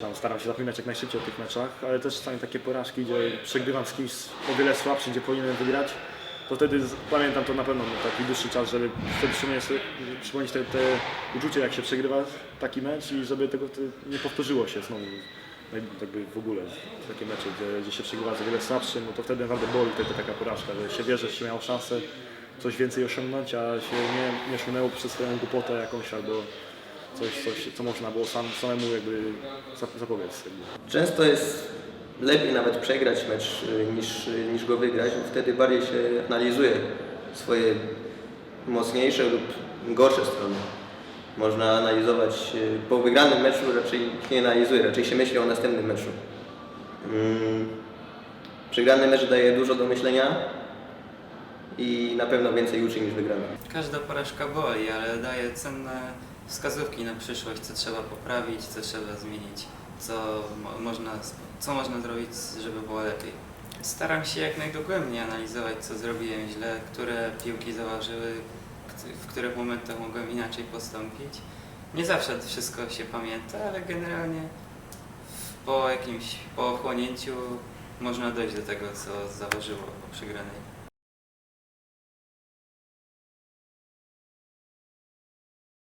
Tam staram się zapominać jak najszybciej o tych meczach, ale też czasami takie porażki, gdzie przegrywam z kimś o wiele słabszym, gdzie powinienem wygrać, to wtedy pamiętam to na pewno no, taki dłuższy czas, żeby wtedy przypomnieć, sobie- te, te uczucie, jak się przegrywa taki mecz i żeby tego te nie powtórzyło się znowu. naj- Jakby w ogóle takie mecze, gdzie, gdzie się przegrywa z o wiele słabszym, no to wtedy naprawdę boli wtedy taka porażka, że się wie, że się miało szansę coś więcej osiągnąć, a się nie, nie osiągnęło przez swoją głupotę jakąś albo coś, coś co można było sam, samemu jakby zap- zapobiec. Często jest lepiej nawet przegrać mecz y, niż, y, niż go wygrać, bo wtedy bardziej się analizuje swoje mocniejsze lub gorsze strony. Można analizować y, po wygranym meczu raczej nie analizuje, raczej się myśli o następnym meczu. Mm, Przegrany mecz daje dużo do myślenia i na pewno więcej uczy niż wygrany. Każda porażka boli, ale daje cenne wskazówki na przyszłość, co trzeba poprawić, co trzeba zmienić, co mo- można, co można zrobić, żeby było lepiej. Staram się jak najdogłębniej analizować, co zrobiłem źle, które piłki zaważyły, w których momentach mogłem inaczej postąpić. Nie zawsze wszystko się pamięta, ale generalnie po jakimś, po ochłonięciu można dojść do tego, co zaważyło po przegranej.